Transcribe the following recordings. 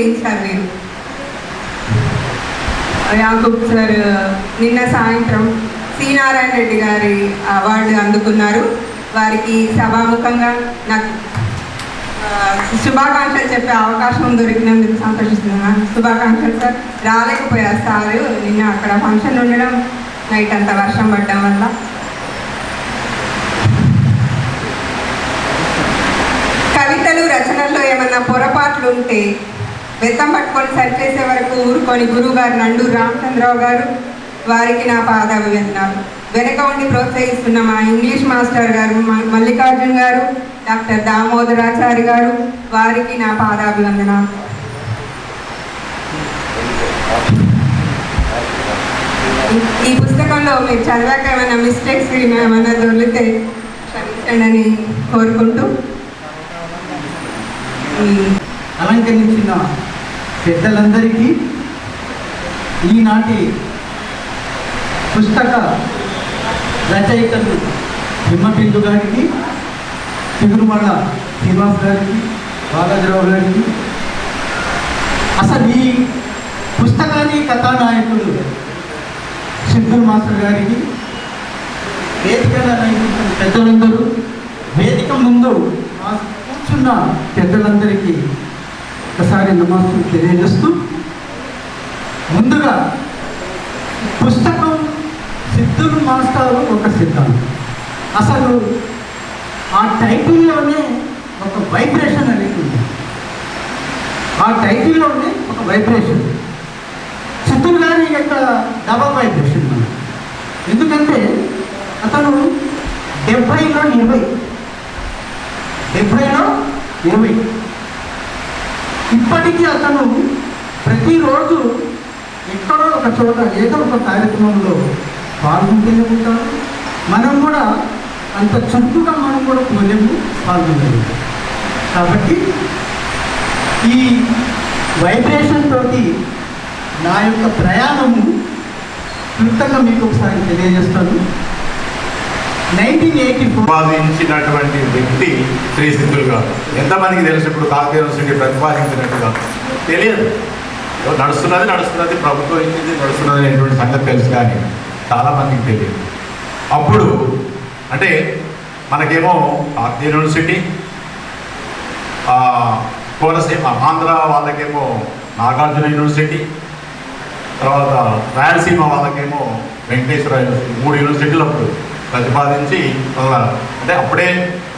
చేయించారు మీరు యాకూబ్ సార్ నిన్న సాయంత్రం సి నారాయణ రెడ్డి గారి అవార్డు అందుకున్నారు. వారికి సభాముఖంగా నాకు శుభాకాంక్షలు చెప్పే అవకాశం దొరికినందుకు సంతోషిస్తున్నాను. శుభాకాంక్షలు సార్. రాలేకపోయారు సార్. నిన్న అక్కడ ఫంక్షన్ ఉండడం నైట్ అంతా వర్షం పడడం వల్ల. కవితలు రచనల్లో ఏమన్నా పొరపాట్లు ఉంటే బెత్తం పట్టుకొని సరిచేసే వరకు ఊరుకొని గురువు గారు నండు రామచంద్రరావు గారు వారికి నా పాదాభివందనాలు. వెనక ఉండి ప్రోత్సహిస్తున్న మా ఇంగ్లీష్ మాస్టర్ గారు మ- మల్లికార్జున్ గారు డాక్టర్ దామోదరాచారి గారు వారికి నా పాదాభివందనాలు. ఈ- ఈ పుస్తకంలో మీరు చదివాక ఏమైనా మిస్టేక్స్ ఏమైనా దొరికితే క్షమించండి అని కోరుకుంటూ. అలంకరించిన పెద్దలందరికీ ఈనాటి పుస్తక రచయితలు హిమ్మబిందు గారికి తిరుమల శ్రీనివాస్ గారికి బాలాజీరావు గారికి. అసలు ఈ పుస్తకాన్ని కథానాయకుడు సిద్ధుల్ మాస్టర్ గారికి వేదిక నాయకులు పెద్దలందరూ వేదిక ముందు కూర్చున్న పెద్దలందరికీ ఒకసారి నమస్సు తెలియజేస్తూ ముందుగా పుస్తకం సిద్ధులు మాస్టారు ఒక సిద్ధాంతం. అసలు ఆ టైటిల్లోనే ఒక వైబ్రేషన్ అనేది ఉంది. ఆ టైటిల్లోనే ఒక వైబ్రేషన్. సిద్ధులు గారి యొక్క డబల్ వైబ్రేషన్ మనకి ఎందుకంటే అతను డెబ్బైలో ఇరవై. డెబ్బైలో ఇరవై. ఇప్పటికీ అతను ప్రతిరోజు ఎక్కడో ఒక చోట ఏదో ఒక కార్యక్రమంలో పాల్గొంటూనే ఉంటాడు. మనం కూడా అంత చురుకుగా మనం కూడా పోలేము పాల్గొనలేము. కాబట్టి ఈ వైబ్రేషన్ తోటి నా యొక్క ప్రయాణము క్లుప్తంగా మీకు ఒకసారి తెలియజేస్తాను. ప్రతిపాదించినటువంటి వ్యక్తి శ్రీ సిద్ధులు గారు. ఎంతమందికి తెలుసు? ఇప్పుడు కాకతీయ యూనివర్సిటీ ప్రతిపాదించినట్టుగా. తెలియదు. నడుస్తున్నది నడుస్తున్నది ప్రభుత్వం ఇచ్చింది నడుస్తున్నది అనేటువంటి సంగతి తెలుసు కానీ చాలామందికి తెలియదు. అప్పుడు అంటే మనకేమో కాకతీయ యూనివర్సిటీ కోనసీమ ఆంధ్ర వాళ్ళకేమో నాగార్జున యూనివర్సిటీ తర్వాత రాయలసీమ వాళ్ళకేమో వెంకటేశ్వర యూనివర్సిటీ మూడు యూనివర్సిటీలు అప్పుడు. ప్రతిపాదించి వాళ్ళ అంటే అప్పుడే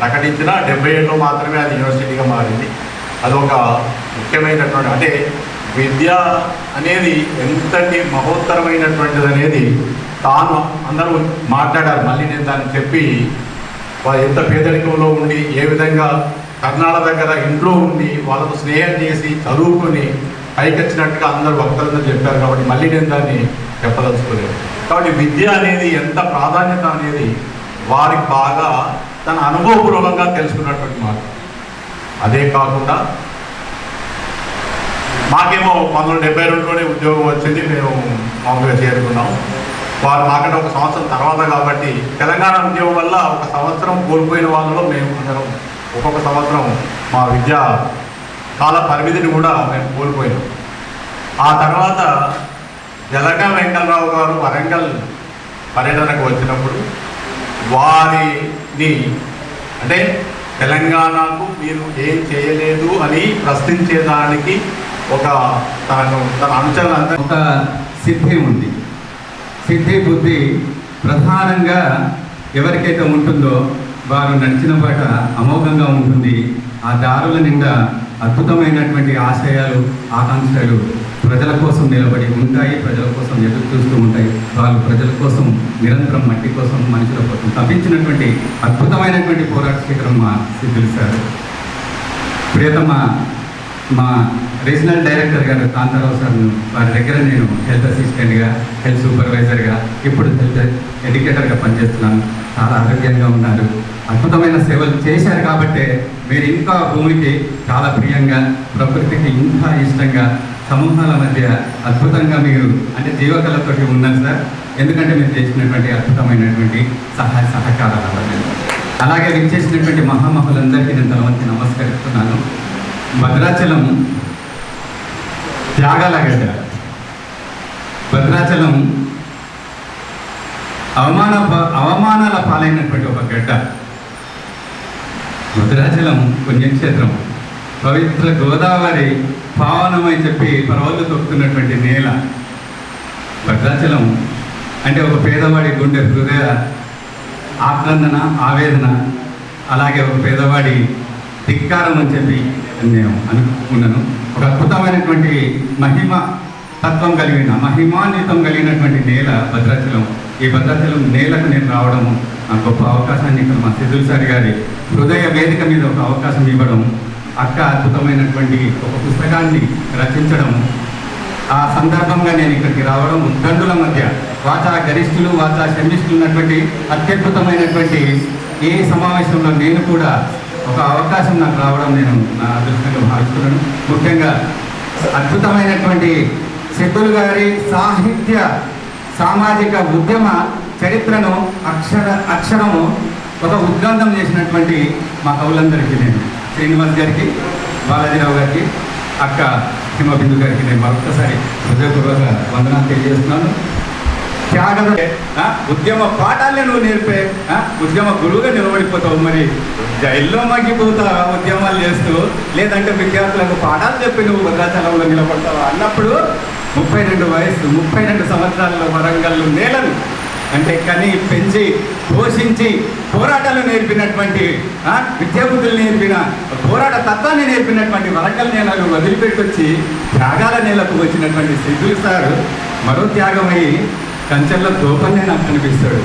ప్రకటించిన డెబ్బై ఏళ్ళు మాత్రమే అది యూనివర్సిటీగా మారింది. అదొక ముఖ్యమైనటువంటి అంటే విద్య అనేది ఎంతటి మహోత్తరమైనటువంటిది అనేది తాను అందరూ మాట్లాడారు. మళ్ళీ నేను దాన్ని చెప్పి వాళ్ళు ఎంత పేదరికంలో ఉండి ఏ విధంగా కర్ణాటక దగ్గర ఇంట్లో ఉండి వాళ్ళకు స్నేహం చేసి చదువుకొని పైకి వచ్చినట్టుగా అందరు భక్తులందరూ చెప్పారు కాబట్టి మళ్ళీ నేను దాన్ని చెప్పదలుచుకోలేదు. కాబట్టి విద్య అనేది ఎంత ప్రాధాన్యత అనేది వారికి బాగా తన అనుభవపూర్వకంగా తెలుసుకున్నటువంటి మాట. అదే కాకుండా మాకేమో పంతొమ్మిది డెబ్బై రెండులోనే ఉద్యోగం వచ్చింది మేము మామూలుగా చేరుకున్నాం. వారు మాకంటే ఒక సంవత్సరం తర్వాత కాబట్టి తెలంగాణ ఉద్యోగం వల్ల ఒక సంవత్సరం కోల్పోయిన వాళ్ళలో మేము అందరం ఒక్కొక్క సంవత్సరం మా విద్యా కాల పరిమితిని కూడా మేము కోల్పోయినాం. ఆ తర్వాత జలగా వెంకటరావు గారు వరంగల్ పర్యటనకు వచ్చినప్పుడు వారిని అంటే తెలంగాణకు మీరు ఏం చేయలేదు అని ప్రశ్నించేదానికి ఒక తన తన అనుచరులందరూ ఒక సిద్ధి ఉంది. సిద్ధి బుద్ధి ప్రధానంగా ఎవరికైతే ఉంటుందో వారు నడిచిన పాట అమోఘంగా ఉంటుంది. ఆ దారుల నిండా అద్భుతమైనటువంటి ఆశయాలు ఆకాంక్షలు ప్రజల కోసం నిలబడి ఉంటాయి ప్రజల కోసం ఎదురు చూస్తూ ఉంటాయి. వాళ్ళు ప్రజల కోసం నిరంతరం మట్టి కోసం మనుషుల కోసం తప్పించినటువంటి అద్భుతమైనటువంటి పోరాట శిఖరం మా సిద్ధులు సార్. ప్రియతమ మా రీజనల్ డైరెక్టర్ గారు కాంతారావు సార్ వారి దగ్గర నేను హెల్త్ అసిస్టెంట్గా హెల్త్ సూపర్వైజర్గా ఇప్పుడు హెల్త్ ఎడ్యుకేటర్గా పనిచేస్తున్నాను. చాలా ఆరోగ్యంగా ఉన్నారు. అద్భుతమైన సేవలు చేశారు కాబట్టి మీరు ఇంకా భూమికి చాలా ప్రియంగా ప్రకృతికి ఇంకా ఇష్టంగా సమూహాల మధ్య అద్భుతంగా మీరు అంటే జీవకళతోటి ఉన్నారు సార్. ఎందుకంటే మీరు చేసినటువంటి అద్భుతమైనటువంటి సహాయ సహకారాల వల్ల అలాగే విచ్చేసినటువంటి మహామహులందరికీ నేను తలవంతి నమస్కరిస్తున్నాను. భద్రాచలం త్యాగాల గడ్డ. భద్రాచలం అవమాన అవమానాల పాలైనటువంటి ఒక గడ్డ. భద్రాచలం పుణ్యక్షేత్రం. పవిత్ర గోదావరి పావనమని చెప్పి పర్వలు తొక్కుతున్నటువంటి నేల. భద్రాచలం అంటే ఒక పేదవాడి గుండె హృదయ ఆక్రందన ఆవేదన అలాగే ఒక పేదవాడి ధిక్కారం అని చెప్పి నేను అనుకున్నాను ఒక అద్భుతమైనటువంటి మహిమ తత్వం కలిగిన మహిమాన్వితం కలిగినటువంటి నేల భద్రాచలం. ఈ భద్రాచలం నేలకు నేను రావడం నాకు గొప్ప అవకాశాన్ని ఇక్కడ మా సిద్ధులు సార్ గారి హృదయ వేదిక మీద ఒక అవకాశం ఇవ్వడం అక్క అద్భుతమైనటువంటి ఒక పుస్తకాన్ని రచించడం ఆ సందర్భంగా నేను ఇక్కడికి రావడం ఉద్దండుల మధ్య వాచా గరిష్ఠులు వాచా శమిష్ఠులు ఉన్నటువంటి అత్యద్భుతమైనటువంటి ఏ సమావేశంలో నేను కూడా ఒక అవకాశం నాకు రావడం నేను నా అదృష్టంగా భావిస్తున్నాను. ముఖ్యంగా అద్భుతమైనటువంటి సిద్ధులు గారి సాహిత్య సామాజిక ఉద్యమ చరిత్రను అక్షర అక్షరము ఒక ఉద్గంధం చేసినటువంటి మా కవులందరికీ నేను శ్రీనివాస్ గారికి బాలాజీరావు గారికి అక్క హిమబిందు గారికి నేను మరొకసారి హృదయపూర్వక వందనాలు తెలియజేస్తున్నాను. త్యాగం ఆ, ఉద్యమ పాఠాలే నువ్వు నేర్పే ఉద్యమ గురువుగా నిలబడిపోతావు మరి. జైల్లో మగ్గిపోతా ఉద్యమాలు చేస్తూ లేదంటే విద్యార్థులకు పాఠాలు చెప్పి నువ్వు భద్రాచలంలో నిలబడతావా అన్నప్పుడు ముప్పై రెండు వయసు ముప్పై రెండు సంవత్సరాల్లో వరంగల్ నేలను. అంటే కని పెంచి పోషించి పోరాటాలు నేర్పినటువంటి విద్యాబుద్ధులు నేర్పిన పోరాట తత్వాన్ని నేర్పినటువంటి వరంగల్ నేలను వదిలిపెట్టొచ్చి త్యాగాల నేలకు వచ్చినటువంటి సిద్ధులు సార్ మరో త్యాగమై కంచెల్లో దోపన్నే నాకు కనిపిస్తాడు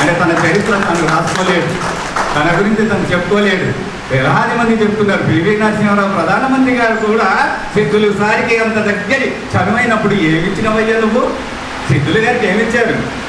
అంటే తన చరిత్ర తను రాసుకోలేడు. తన గురించి తను చెప్పుకోలేడు. వేలాది మంది చెప్తున్నారు. పివి నరసింహారావు ప్రధానమంత్రి గారు కూడా సిద్ధులు సారికి అంత దగ్గరి. చనువైనప్పుడు ఏమిచ్చినవయ్యా నువ్వు? సిద్ధులు గారికి ఏమిచ్చారు?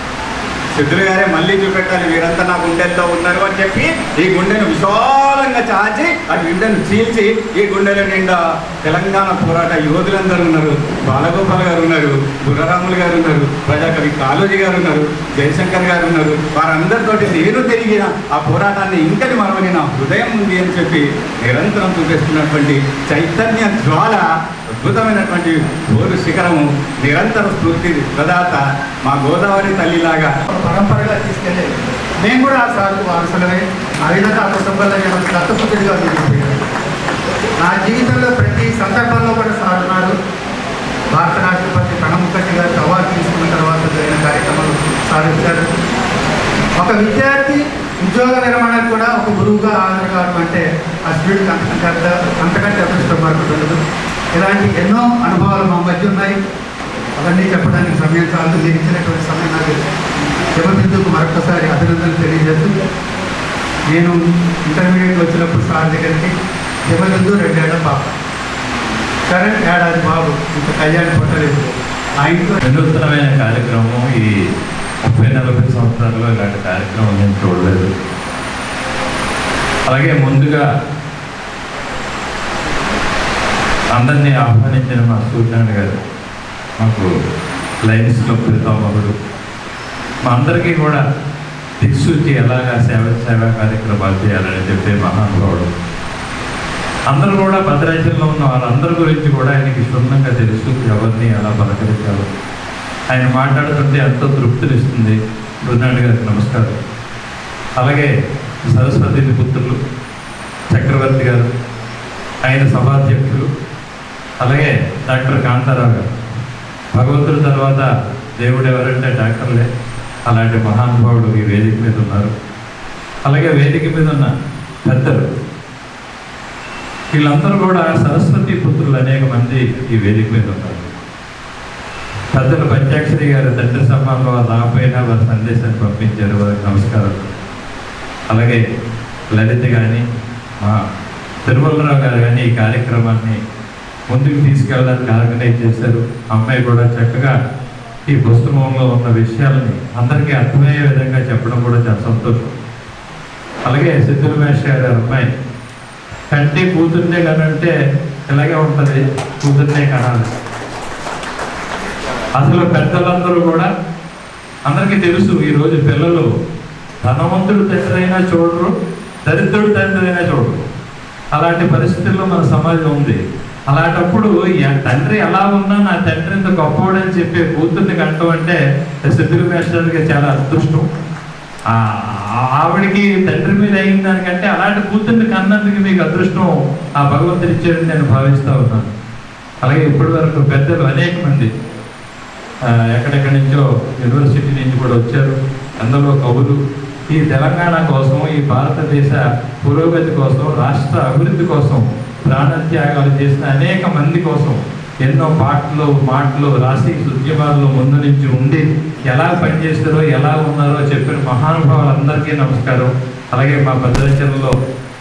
సిద్ధులు గారే మళ్ళీ చూపెట్టాలి. వీరంతా నా గుండెల్లో ఉన్నారు అని చెప్పి ఈ గుండెను విశాలంగా చాచి ఆ గుండెను చీల్చి ఈ గుండెల నిండా తెలంగాణ పోరాట యోధులందరూ ఉన్నారు. బాలగోపాల్ గారు ఉన్నారు గుర్రరాములు గారు ఉన్నారు ప్రజాకవి కాళోజీ గారు ఉన్నారు జయశంకర్ గారు ఉన్నారు. వారందరితోటి నేను తిరిగిన ఆ పోరాటాన్ని ఇంకని మరవని నా హృదయం ఉంది అని చెప్పి నిరంతరం చూపిస్తున్నటువంటి చైతన్య జ్వాల అద్భుతమైనటువంటి ఓరు శిఖరము నిరంతర స్ఫూర్తి ప్రదాత మా గోదావరి తల్లిలాగా. పరంపరగా తీసుకెళ్ళేది మేము కూడా ఆ సార్కు వారసులమే. ఆ విధంగా ఆ కుటుంబంలో నేను దత్తపుత్రుడిగా నా జీవితంలో ప్రతి సందర్భంలో కూడా సార్ ఉన్నారు భారత రాష్ట్రపతి ప్రణబ్ ముఖర్జీ గారు అవార్డు తీసుకున్న తర్వాత జరిగిన కార్యక్రమాలు సాధించారు ఒక విద్యార్థి ఉద్యోగ నిర్మాణానికి కూడా ఒక గురువుగా హాజరు కావడం అంటే ఆ స్టూడెంట్ అంతకంటే అంతకంటే అదృష్టం మరొకటి ఉండదు. ఇలాంటి ఎన్నో అనుభవాలు మా మధ్య ఉన్నాయి. అవన్నీ చెప్పడానికి సమయం కాదు. నేను ఇచ్చినటువంటి సమయం నాకు శివబిందుకు మరొకసారి అభినందనలు తెలియజేస్తూ నేను ఇంటర్మీడియట్ వచ్చినప్పుడు సార్ దగ్గరికి శివబిందు రెండేళ్ళ పాప. కరెంట్ ఏడాది బాబు ఇంత కళ్యాణ పట్టలేదు ఆ ఇంట్లో వినూత్నమైన కార్యక్రమం ఈ ముప్పై నలభై సంవత్సరాల్లో ఇలాంటి కార్యక్రమం నేను చూడలేదు. అలాగే ముందుగా అందరినీ ఆహ్వానించిన మా సూర్యనారాయణ గారు మాకు లైన్స్లో పితామహుడు మా అందరికీ కూడా దిక్సూచి ఎలాగా సేవ సేవా కార్యక్రమాలు చేయాలని చెప్పే మహానుభావుడు. అందరూ కూడా భద్రాచలంలో ఉన్న వాళ్ళందరి గురించి కూడా ఆయనకి క్షుణ్ణంగా తెలుసు ఎవరిని ఎలా పలకరించాలో. ఆయన మాట్లాడుతుంటే ఎంతో తృప్తినిస్తుంది. బృందాడు గారికి నమస్కారం. అలాగే సరస్వతి పుత్రులు చక్రవర్తి గారు ఆయన సభాధ్యక్షులు అలాగే డాక్టర్ కాంతారావు గారు. భగవంతుడి తర్వాత దేవుడు ఎవరంటే డాక్టర్లే. అలాంటి మహానుభావుడు ఈ వేదిక మీద ఉన్నారు. అలాగే వేదిక మీద ఉన్న పెద్దలు. వీళ్ళందరూ కూడా సరస్వతి పుత్రులు అనేక మంది ఈ వేదిక మీద ఉన్నారు. పెద్దలు పంచాక్షరి గారు తండ్రి సమానంలో రాకపోయినా వారి సందేశాన్ని పంపించారు. వారికి నమస్కారం అలాగే లలిత కానీ మా తిరుమలరావు గారు కానీ ఈ కార్యక్రమాన్ని ముందుకు తీసుకెళ్ళడానికి ఆర్గనైజ్ చేశారు? అమ్మాయి కూడా చక్కగా ఈ పుస్తకంలో ఉన్న విషయాలని అందరికీ అర్థమయ్యే విధంగా చెప్పడం కూడా చాలా సంతోషం. అలాగే సిద్ధుల మహేష్ గారి అమ్మాయి కంటి కూతుర్నే కనంటే ఇలాగే ఉంటుంది కూతుర్నే కనాలి. అసలు పెద్దలందరూ కూడా అందరికీ తెలుసు ఈరోజు పిల్లలు ధనవంతుడు తండ్రైనా చూడరు దరిద్రుడు తండ్రి అయినా చూడరు. అలాంటి పరిస్థితుల్లో మన సమాజం ఉంది. అలాంటప్పుడు తండ్రి ఎలా ఉన్నా నా తండ్రి ఇంత గొప్పవాడని చెప్పి కూతుర్ని కంటూ అంటే సిద్ధులు మేస్టర్కి చాలా అదృష్టం. ఆవిడకి తండ్రి మీద అయిన దానికంటే అలాంటి కూతుర్ని కన్నందుకు మీకు అదృష్టం ఆ భగవంతుడు ఇచ్చాడని నేను భావిస్తూ ఉన్నాను. అలాగే ఇప్పటి వరకు పెద్దలు అనేక మంది ఎక్కడెక్కడి నుంచో యూనివర్సిటీ నుంచి కూడా వచ్చారు. అందులో కవులు ఈ తెలంగాణ కోసం ఈ భారతదేశ పురోగతి కోసం రాష్ట్ర అభివృద్ధి కోసం ప్రాణత్యాగాలు చేసిన అనేక మంది కోసం ఎన్నో పాటలు మాటలు రాసి ఉద్యమాల్లో ముందు నుంచి ఉండి ఎలా పనిచేస్తారో ఎలా ఉన్నారో చెప్పిన మహానుభావులందరికీ నమస్కారం. అలాగే మా భద్రాచలంలో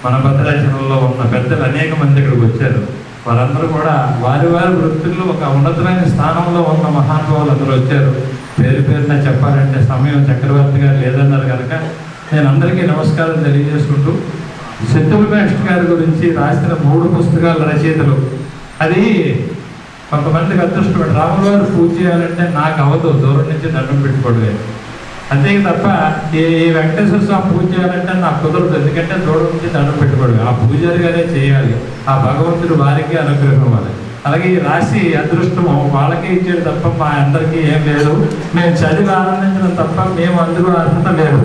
మన భద్రాచలంలో ఉన్న పెద్దలు అనేక మంది ఇక్కడికి వచ్చారు. వారందరూ కూడా వారి వారి వృత్తుల్లో ఒక ఉన్నతమైన స్థానంలో ఉన్న మహానుభావులు అందరూ వచ్చారు. పేరు పేరున చెప్పాలంటే సమయం చక్రవర్తి గారు లేదన్నారు కనుక నేను అందరికీ నమస్కారం తెలియజేసుకుంటూ శత్రుల మేష్ట్ గారి గురించి రాసిన మూడు పుస్తకాల రచయితలు. అది కొంతమందికి అదృష్టం. రాముల పూజ చేయాలంటే నాకు అవ్వదు దూరం నుంచి దండం పెట్టుకోవడమే. అంతే తప్ప ఈ వెంకటేశ్వర స్వామి పూజ చేయాలంటే నాకు కుదరదు. ఎందుకంటే దూరం నుంచి దండం పెట్టుకోవడం ఆ పూజారి గారే చేయాలి. ఆ భగవంతుడు వారికి అనుగ్రహం ఇవ్వాలి అలాగే ఈ రాశి అదృష్టము వాళ్ళకే ఇచ్చేది తప్ప మా అందరికీ ఏం లేదు. మేము చదివి ఆనందించడం తప్ప మేము అందులో అర్హత లేదు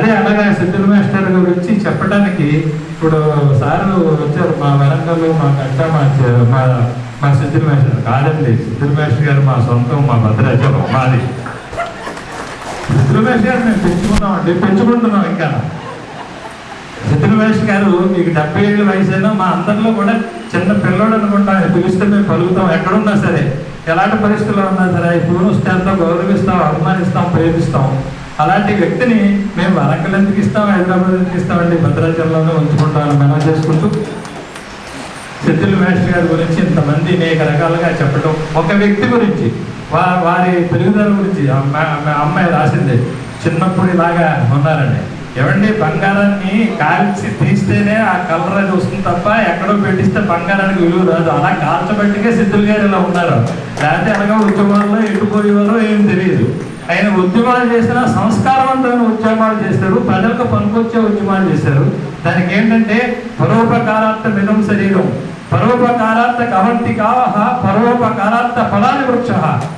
అదే అలాగే సిద్ధుల మాస్టర్ గురించి చెప్పడానికి ఇప్పుడు సారు వచ్చారు మా వరంగల్ మా గంట మా మా మా సిద్ధుల మాస్టర్ కాదండి. సిద్ధుల మాస్టర్ గారు మా సొంతం మా భద్రాచలం మాది. సిద్ధుల మాస్టర్ గారు మేము పెంచుకున్నాం అండి పెంచుకుంటున్నాం ఇంకా. సిద్ధుల మాస్టర్ గారు మీకు డెబ్బై ఏళ్ళ వయసు అయినా మా అందరిలో కూడా చిన్న పిల్లోడు అనుకుంటాం పిలిస్తే మేము పలుకుతాం. ఎక్కడున్నా సరే ఎలాంటి పరిస్థితుల్లో ఉన్నా సరే ఫోన్ ఎంతో గౌరవిస్తాం అభిమానిస్తాం ప్రేమిస్తాం. అలాంటి వ్యక్తిని మేము వరంగల్ ఎందుకు ఇస్తాం హైదరాబాద్ ఎందుకు ఇస్తామండి భద్రాచలంలోనే ఉంచుకుంటామని మనం చేసుకుంటూ సిద్ధుల మేస్టర్ గారి గురించి ఇంతమంది అనేక రకాలుగా చెప్పడం ఒక వ్యక్తి గురించి వా వారి పెరుగుదల గురించి అమ్మాయి రాసింది చిన్నప్పుడు ఇలాగా ఉన్నారండి. ఏమండి బంగారాన్ని కాల్చి తీస్తేనే ఆ కలర్ అది వస్తుంది తప్ప ఎక్కడో పెట్టిస్తే బంగారానికి విలువ రాదు. అలా కాల్చబట్టికే సిద్ధులు గారు ఇలా ఉన్నారు. లేకపోతే అలాగా ఉద్యమాల్లో ఎటుపోయేవారో ఏం తెలియదు. ఆయన ఉద్యమాలు చేసిన సంస్కారవంతమైన ఉద్యమాలు చేశారు ప్రజలకు పనికొచ్చే ఉద్యమాలు చేశారు. దానికి ఏంటంటే పరోపకారార్థ మిదం శరీరం పరోపకారార్థ కవంతి కావహ పరోపకారార్థ ఫలాని వృక్ష.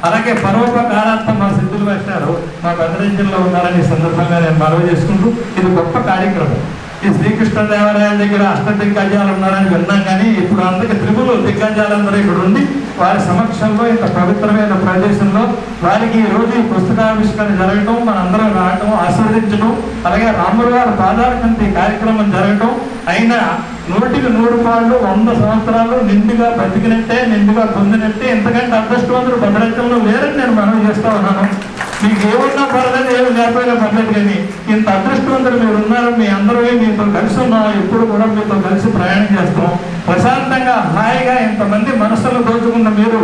అలాగే పరోపకారార్థ మా సిద్ధులు వేస్తారు. మా భద్రంజంలో ఉన్నారని సందర్భంగా నేను మనవి చేసుకుంటూ ఇది గొప్ప కార్యక్రమం. ఈ శ్రీకృష్ణదేవరాయల దగ్గర అష్ట దిగ్గజాలు ఉన్నారని విన్నాం కానీ ఇప్పుడు అందుకే త్రిపులు దిగ్గజాలందరూ ఇక్కడ ఉండి వారి సమక్షంలో ఇంత పవిత్రమైన ప్రదేశంలో వారికి ఈ రోజు ఈ పుస్తకావిష్కరణ జరగటం మనందరం రావటం ఆశీర్వదించడం అలాగే రాములు గారి పాదాలకంత ఈ కార్యక్రమం జరగటం అయినా నూటికి నూరు పాళ్ళు వంద సంవత్సరాలు నిండుగా బతికినట్టే నిండుగా పొందినట్టే ఎంతకంటే అదృష్టవంతులు భద్రతంలో లేరని నేను మనవి చేస్తా ఉన్నాను. మీకు ఏమన్నా పర్లేదు ఏమి లేకపోయినా పర్లేదు కానీ ఇంత అదృష్టవంతులు మీరు ఉన్నారు మీ అందరూ మీతో కలిసి ఉన్నాం ఎప్పుడు కూడా మీతో కలిసి ప్రయాణం చేస్తాం. ప్రశాంతంగా హాయిగా ఇంతమంది మనసులు దోచుకున్న మీరు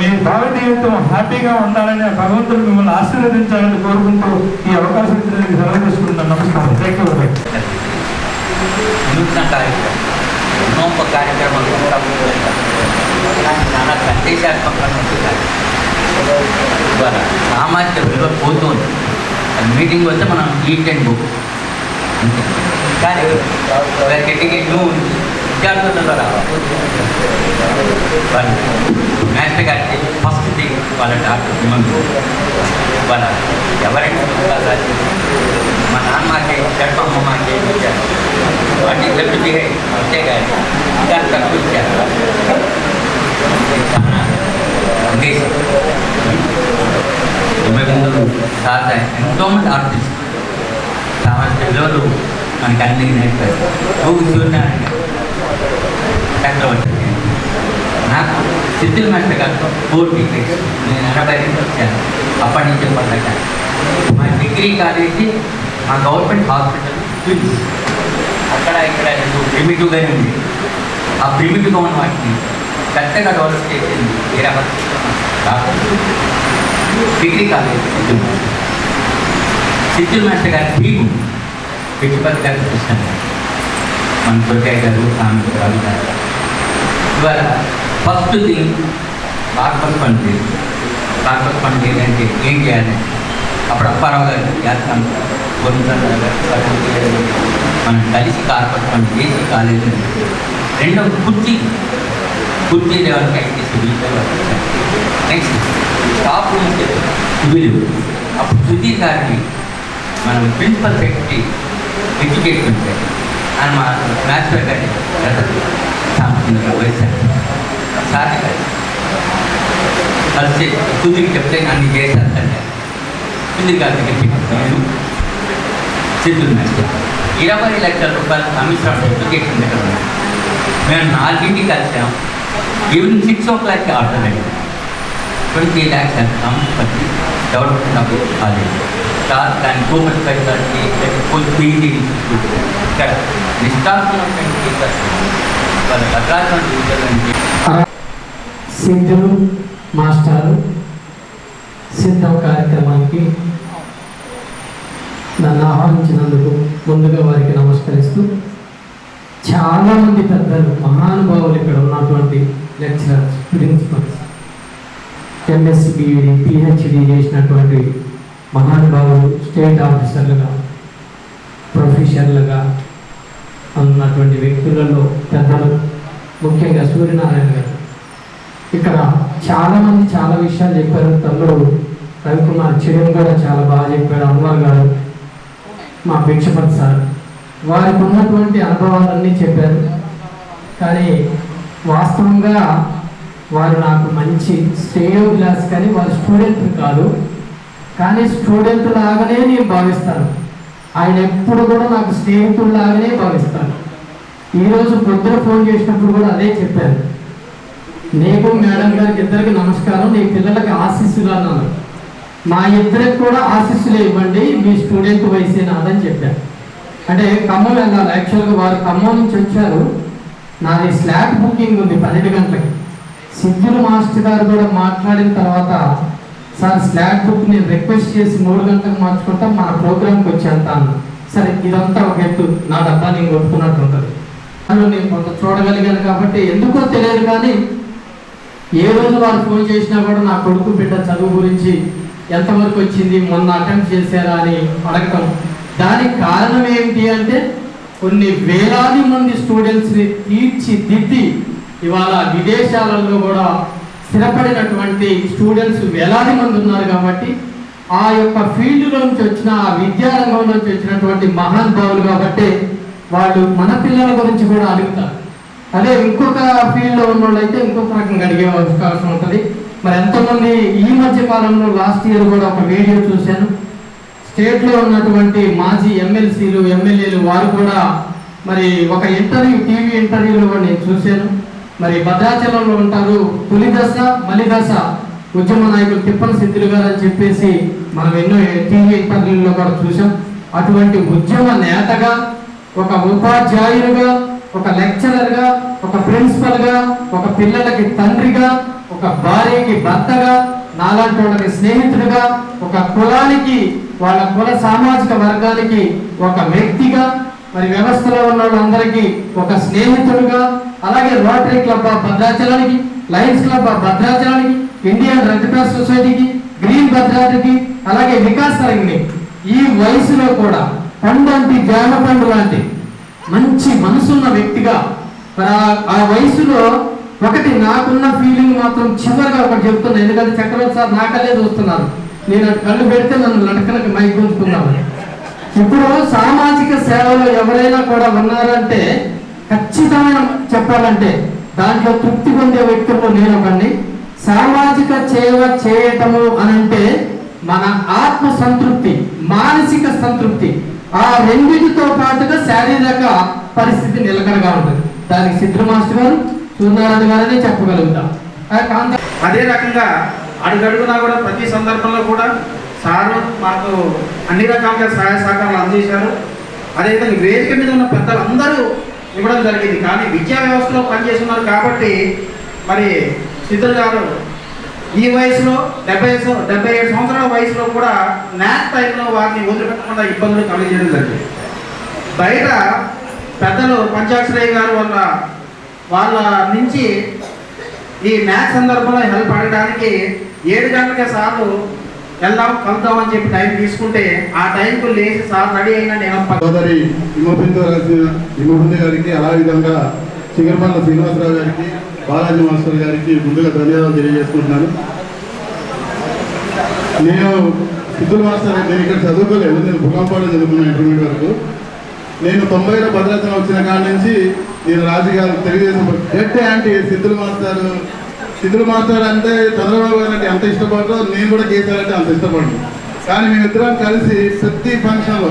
మీ భావ జీవితం హ్యాపీగా ఉండాలని భగవంతుడు మిమ్మల్ని ఆశీర్వదించాలని కోరుకుంటూ ఈ అవకాశం ఇచ్చినందుకు సెలవు తీసుకుంటున్నాను. నమస్కారం. థ్యాంక్ యూ కార్యక్రమం. ఎన్నో కార్యక్రమాలు కానీ చాలా సందేశాత్మకంగా ఉంటుంది ఇవాళ సామాజిక విలువ పోతుంది. అది మీటింగ్ వస్తే మనం ఈట్ అండ్ బుక్ అంతే. కానీ గట్టిగా విద్యార్థులలో రావాలి వాళ్ళు మాస్టర్ గారికి ఫస్ట్ థింగ్ వాళ్ళ డాక్టర్ విమల్ వాళ్ళ ఎవరైనా రాసి మా నాన్నకి చెడ్డ అమ్మమ్మకి ఇచ్చారు. వాటిని లెఫ్ట్ బిహైండ్ అంతే కానీ ఇంకా తక్కువ ఇచ్చారు ఇది చాలా సందేశం తొంభై ముందు తాత ఎంతోమంది ఆర్టిస్ట్ సామాజిక విలువలు మనకి అన్ని నేర్పారు నువ్వు సూర్యనారాయణ చక్రవర్తి నాకు సిద్ధిల్ మాస్టర్ గారితో ఫోర్ డిగ్రీస్ నేను ఎనభై రెండు వచ్చాను అప్పటి నుంచి పడ్డాక మా డిగ్రీ కాలేజీ మా గవర్నమెంట్ హాస్పిటల్ ట్విన్స్ అక్కడ ఇక్కడ ప్రిమిటివ్గానే ఉంది ఆ ప్రిమిటివ్గా ఉన్న వాటిని పెద్దగా డెవలప్ చేసింది Veerabhadra doctor degree college Siddhil master Siddhil master గారి టీము పెట్టుబడి గారు కృష్ణ మన దొరకాయ గారు ఆమె గారు గారు ఇవాళ first thing corpus fund corpus fund ఏంటంటే ఏం చేయాలి అప్పుడు అప్పారావు గారు చేస్తాం గోవిందరావు గారు సరస్వతి గారు మనం కలిసి కార్పస్ ఫండ్ చేసి కాలేజీ రెండవ కుర్చీ కుర్చీ లెవెల్కి ITC next top room civil అప్పుడు సుధీర్ గారిని మనం ప్రిన్సిపల్ సెక్రటరీ ఎడ్యుకేషన్ ఉంటాయి ఆయన మా మ్యాథ్స్ గారి సాంస్కృతిక వైశాఖ సార్ గారు కలిసి సుధీర్ చెప్తే అన్ని చేశారు అంటే సుధీర్ గారి దగ్గరికి నేను సిద్ధులు మాస్టర్ ఇరవై లక్షల రూపాయల కమిషన్ ఎడ్యుకేషన్ దగ్గర ఉన్నాయి మేము నాలుగింటికి కలిసాం ఈవినింగ్ సిక్స్ ఓ క్లాక్కి ఆర్డర్ అయ్యింది twenty lakhs and compulsory development of college sir దాని government facility full PG institute ఇక్కడ నిష్ఠాత్మకమైన టీచర్స్ వాళ్ళ భద్రాచలం టీచర్ సిద్ధులు మాస్టారు సిద్ధం కార్యక్రమానికి నన్ను ఆహ్వానించినందుకు ముందుగా వారికి నమస్కరిస్తూ చాలామంది పెద్దలు మహానుభావులు ఇక్కడ ఉన్నటువంటి lecturers principals MSc BEd PhD చేసినటువంటి మహానుభావులు స్టేట్ ఆఫీసర్లుగా ప్రొఫెసర్లుగా ఉన్నటువంటి వ్యక్తులలో పెద్దలు ముఖ్యంగా సూర్యనారాయణ గారు. ఇక్కడ చాలామంది చాలా విషయాలు చెప్పారు. తమ్ముడు రవికుమార్ చిరణ్ కూడా చాలా బాగా చెప్పాడు. అన్వర్ గారు మా భిక్షపతి సార్. వారికి ఉన్నటువంటి అనుభవాలన్నీ చెప్పారు. కానీ వాస్తవంగా వారు నాకు మంచి స్టేయో క్లాస్ కానీ వారు స్టూడెంట్ కాదు. కానీ స్టూడెంట్ లాగానే నేను భావిస్తాను. ఆయన ఎప్పుడు కూడా నాకు స్నేహితుడు లాగానే భావిస్తాను ఈరోజు పొద్దున ఫోన్ చేసినప్పుడు కూడా అదే చెప్పారు. నీకు మేడం గారికి ఇద్దరికి నమస్కారం. నీ పిల్లలకి ఆశీస్సులు అన్నాను. మా ఇద్దరికి కూడా ఆశీస్సులు ఇవ్వండి. మీ స్టూడెంట్ వయసే నాదని చెప్పారు. అంటే ఖమ్మం వెళ్ళాలి. యాక్చువల్గా వారు ఖమ్మం నుంచి వచ్చారు. నాది స్లాట్ బుకింగ్ ఉంది పన్నెండు గంటలకి. సిద్ధులు మాస్టర్ గారు కూడా మాట్లాడిన తర్వాత సార్ స్లాట్ బుక్ నేను రిక్వెస్ట్ చేసి మూడు గంటలకు మార్చుకుంటా మన ప్రోగ్రామ్కి వచ్చేంత అన్న. సరే ఇదంతా ఒక ఎత్తు. నా డబ్బా నేను కొట్టుకున్నట్టు ఉంటుంది. అందులో నేను కొంత చూడగలిగాను కాబట్టి ఎందుకో తెలియదు కానీ ఏ రోజు వారు ఫోన్ చేసినా కూడా నా కొడుకు బిడ్డ చదువు గురించి ఎంతవరకు వచ్చింది మొన్న అటెంప్ట్ చేశారా అని అడగటం. దానికి కారణం ఏంటి అంటే కొన్ని వేలాది మంది స్టూడెంట్స్ని తీర్చిదిద్ది ఇవాళ విదేశాలలో కూడా స్థిరపడినటువంటి స్టూడెంట్స్ వేలాది మంది ఉన్నారు కాబట్టి ఆ యొక్క ఫీల్డ్లో నుంచి వచ్చిన ఆ విద్యారంగం నుంచి వచ్చినటువంటి మహానుభావులు కాబట్టి వాళ్ళు మన పిల్లల గురించి కూడా అడుగుతారు. అదే ఇంకొక ఫీల్డ్లో ఉన్న వాళ్ళు అయితే ఇంకొక రకంగా అడిగే అవకాశం ఉంటుంది. మరి ఎంతమంది ఈ మధ్య కాలంలో లాస్ట్ ఇయర్ కూడా ఒక వీడియో చూశాను. స్టేట్లో ఉన్నటువంటి మాజీ ఎమ్మెల్సీలు ఎమ్మెల్యేలు వారు కూడా మరి ఒక ఇంటర్వ్యూ టీవీ ఇంటర్వ్యూలో నేను చూశాను. మరి భద్రాచలంలో ఉంటారు తొలి దశ మలి దశ ఉద్యమ నాయకులు తిప్పల సిద్ధులు గారు అని చెప్పేసి మనం ఎన్నో టీవీ ఇంటర్వ్యూల్లో కూడా చూసాం అటువంటి ఉద్యమ నేతగా ఒక ఉపాధ్యాయులుగా ఒక లెక్చరర్గా ఒక ప్రిన్సిపల్గా ఒక పిల్లలకి తండ్రిగా ఒక భార్యకి భర్తగా నాలాంటి వాళ్ళకి స్నేహితుడిగా ఒక కులానికి వాళ్ళ కుల సామాజిక వర్గానికి ఒక వ్యక్తిగా మరి వ్యవస్థలో ఉన్న వాళ్ళందరికీ ఒక స్నేహితుడుగా అలాగే రోటరీ క్లబ్ ఆఫ్ భద్రాచలానికి లయన్స్ క్లబ్ ఆఫ్ భద్రాచలానికి ఇండియన్ రెడ్ క్రాస్ సొసైటీకి గ్రీన్ భద్రాద్రికి అలాగే వికాస్ తరంగిణి. ఈ వయసులో కూడా పండంటి జామ పండు లాంటి మంచి మనసున్న వ్యక్తిగా మరి ఆ వయసులో ఒకటి నాకున్న ఫీలింగ్ మాత్రం చివరిగా ఒకటి చెప్తున్నా. ఎందుకంటే చక్రవర్తి సార్ నాకలే చూస్తున్నారు. నేను కళ్ళు పెడితే నన్ను లటకనకి మైక్ ఉంచుకున్నాను ఇప్పుడు సామాజిక సేవలో ఎవరైనా కూడా ఉన్నారంటే ఖచ్చితమైన చెప్పాలంటే దాంట్లో తృప్తి పొందే వ్యక్తుల్లో నేను ఒకడిని. సామాజిక సేవ చేయటము అని అంటే మన ఆత్మ సంతృప్తి మానసిక సంతృప్తి ఆ రెండింటితో పాటుగా శారీరక పరిస్థితి నిలకడగా ఉంటుంది. దానికి సిద్ధ మాస్టర్ గారు చూడాలని చెప్పగలుగుతాం. అదే రకంగా అడుగడుగునా కూడా ప్రతి సందర్భంలో కూడా సారు మాకు అన్ని రకాలుగా సహాయ సహకారాలు అందించారు. అదేవిధంగా వేదిక మీద ఉన్న పెద్దలందరూ ఇవ్వడం జరిగింది. కానీ విద్యా వ్యవస్థలో పనిచేస్తున్నారు కాబట్టి మరి సిద్ధులు గారు ఈ వయసులో డెబ్బై డెబ్బై ఏడు సంవత్సరాల వయసులో కూడా నాక్ టైంలో వారిని వదిలిపెట్టకుండా ఇబ్బందులు కలిగజేయడం జరిగింది. బయట పెద్దలు పంచాక్షరయ్య గారు వాళ్ళ వాళ్ళ నుంచి ఈ మ్యాచ్ సందర్భంలో హెల్ప్ అడగడానికి ఏడు గంటలకే సార్లు వెళ్దాం కలుద్దాం అని చెప్పి టైం తీసుకుంటే ఆ టైంకు లేచి సార్ రెడీ అయినా నేను సోదరి హిమబిందు రాసిన హిమబిందు గారికి అలా విధంగా చిగరమల్ల శ్రీనివాసరావు గారికి బాలాజీ మాస్టర్ గారికి ముందుగా ధన్యవాదాలు తెలియజేసుకుంటున్నాను. నేను సిద్ధుల మాస్టర్ నేను ఇక్కడ చదువుకోలేదు నేను భూకంపాడు చదువుకున్నాను ఇంటర్మీడియట్ వరకు. నేను తొంభైలో భద్రాచలం వచ్చిన కాడి నుంచి నేను రాజకీయాలు తెలుగుదేశం గట్టి అంటే సిద్ధులు మాస్టారు సిద్ధులు మాస్టారు అంటే చంద్రబాబు గారు అంటే ఎంత ఇష్టపడరో నేను కూడా కేసీఆర్ అంటే అంత ఇష్టపడను. కానీ మేమిద్దరం కలిసి ప్రతి ఫంక్షన్లో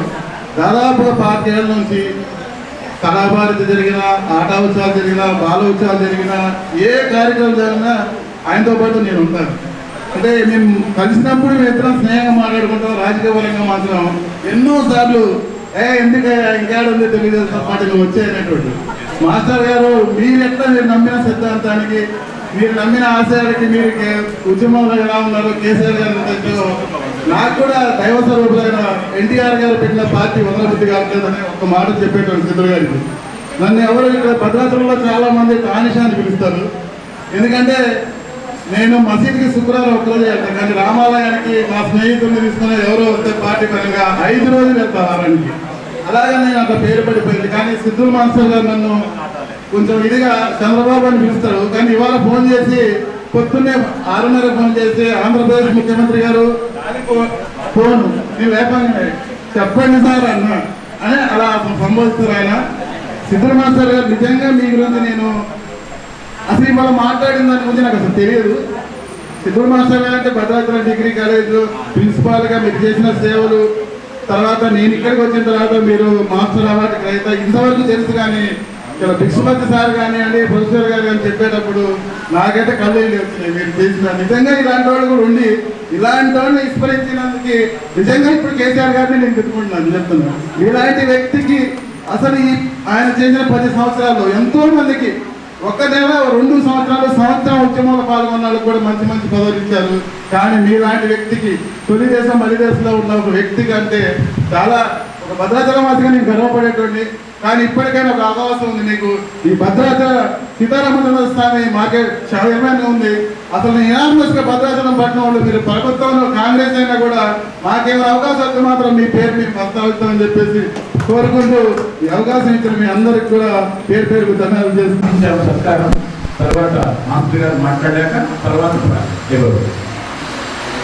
దాదాపుగా పాతికేళ్ళ నుంచి కళాభారతి జరిగిన ఆట ఉత్సవాలు జరిగిన బాల ఉత్సవాలు జరిగిన ఏ కార్యక్రమం జరిగినా ఆయనతో పాటు నేను ఉంటాను. అంటే మేము కలిసినప్పుడు మేము ఇద్దరం స్నేహంగా మాట్లాడుకుంటాం రాజకీయ పరంగా మాత్రం ఎన్నోసార్లు ఏ ఎందుకయ్యా ఇంకేడుంది తెలుగుదేశం పార్టీలో వచ్చేటటువంటి. మాస్టర్ గారు మీరు ఎట్లా మీరు నమ్మిన సిద్ధాంతానికి మీరు నమ్మిన ఆశయాలకి మీరు ఉద్యమంలో ఎలా ఉన్నారు కేసీఆర్ గారు నాకు కూడా దైవ స్వరూపులైన ఎన్టీఆర్ గారు పెట్టిన పార్టీ వదలబుద్ధి కావట్లేదని ఒక మాట చెప్పేటువంటి సిద్ధులు గారికి. నన్ను ఎవరు ఇక్కడ భద్రాచలంలో చాలా మంది తానిషా అని పిలుస్తారు. ఎందుకంటే నేను మసీద్కి శుక్రవారం ఒక్కరోజు వెళ్తాను కానీ రామాలయానికి మా స్నేహితుల్ని తీసుకుని ఎవరో వస్తే పార్టీ పరంగా ఐదు రోజులు వెళ్తాను వారానికి అలాగే నేను అట్లా పేరు పడిపోయింది. కానీ సిద్ధుల్ మాస్టర్ గారు నన్ను కొంచెం ఇదిగా చంద్రబాబు అని పిలుస్తారు. కానీ ఇవాళ ఫోన్ చేసి పొద్దున్నే ఆరున్నర ఫోన్ చేసి ఆంధ్రప్రదేశ్ ముఖ్యమంత్రి గారు ఫోన్ నేను లేపంగానే చెప్పండి సార్ అన్న. అని అలా సంబోధిస్తారు ఆయన. సిద్ధుల మాస్టర్ గారు నిజంగా మీ గురించి నేను అసలు ఇవాళ మాట్లాడిన దాని గురించి నాకు అసలు తెలియదు. సిద్ధుల మాస్టర్ గారు అంటే భద్రాచలం డిగ్రీ కాలేజ్ ప్రిన్సిపాల్గా మీరు చేసిన సేవలు తర్వాత నేను ఇక్కడికి వచ్చిన తర్వాత మీరు మాస్టర్ అవార్డు గ్రహీత. ఇంతవరకు తెలుసు కానీ ఇక్కడ భిక్షుపతి సార్ కానివ్వండి ప్రొఫెసర్ గారు కానీ చెప్పేటప్పుడు నాకైతే కళ్ళు వచ్చినాయి మీరు చేసిన నిజంగా ఇలాంటి వాళ్ళు కూడా ఉండి ఇలాంటి వాళ్ళని విస్మరించినందుకు నిజంగా ఇప్పుడు కేసీఆర్ గారిని నేను తిట్టుకుంటున్నాను చెప్తున్నాను ఇలాంటి వ్యక్తికి అసలు ఈ ఆయన చేసిన పది సంవత్సరాల్లో ఎంతో మందికి ఒక నెల రెండు సంవత్సరాలు సంవత్సరం ఉద్యమంలో పాల్గొన్నాడు కూడా మంచి మంచి పదవులు ఇచ్చారు. కానీ మీలాంటి వ్యక్తికి తొలిదేశం మలిదేశంలో ఉన్న ఒక వ్యక్తికి అంటే చాలా ఒక భద్రాచలం వాసిగా నేను గర్వపడేటువంటి కానీ ఇప్పటికైనా ఒక అవకాశం ఉంది నీకు. ఈ భద్రాచల సీతారామచంద్ర స్వామి మార్కెట్ చైర్మన్ ఉంది. అసలు ఇనామస్గా భద్రాచలం పట్టణం వాళ్ళు? మీరు ప్రభుత్వంలో కాంగ్రెస్ అయినా కూడా మాకేమైనా అవకాశం మాత్రం మీ పేరు మేము ప్రస్తావిస్తామని చెప్పేసి కోరుకుంటూ ఈ అవకాశం ఇచ్చిన మీ అందరికి కూడా పేరు పేరుకు ధన్యవాదాలు చేసుకుంటాం సత్కారం తర్వాత మాస్టర్ గారు మాట్లాడాక తర్వాత ఇవ్వరు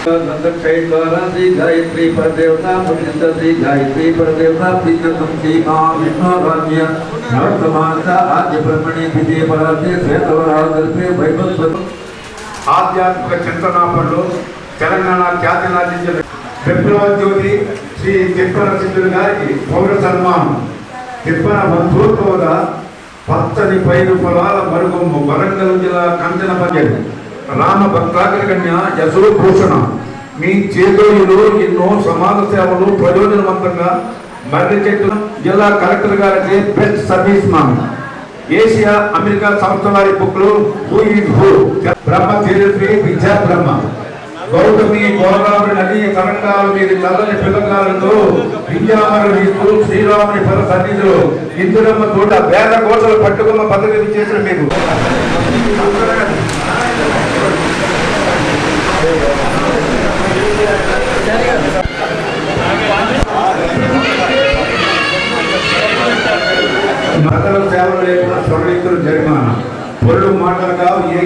कई द्वारा श्री गायत्री पर देवता पुण्यंत श्री गायत्री पर देवता प्रीतम श्री मां विष्णु राज्य नवसमानता आद्य ब्रह्मणि विजय पराते श्वेतवराधर्पे वैभव ఆధ్యాత్మిక చింతనాపంలో తెలంగాణ ఖ్యాతినార్జించిన విప్లవ జ్యోతి శ్రీ తిప్పన సిద్ధులు గారికి పౌర సన్మానం తిప్పన బంధువుగా పచ్చని పైరు పొలాల మరుగుమ్ము వరంగల్ జిల్లా కంచన పంచాయతీ రామ భక్తాగ్రగణ్య యశో భూషణ. మీ చేదోయులు ఎన్నో సమాజ సేవలు ప్రయోజనవంతంగా మర్రి చెట్టు జిల్లా కలెక్టర్ గారికి best service man. Asia America సంస్థ వారి బుక్లు who is who. Brahma Tejaswi Vidya Brahma Gautami Godavari నది తరంగాల మీద చల్లని పిల్లకాలతో విద్యామర శ్రీరాముని పద సన్నిధిలో ఇందిరమ్మ తోట వేద కోసలు పట్టుకున్న పదవి చేసిన మీకు భర్తలకు సేవలు లేకుండా స్వర్ణిస్తులు జరిమానా. పొరుడు మాటలు కావు ఏ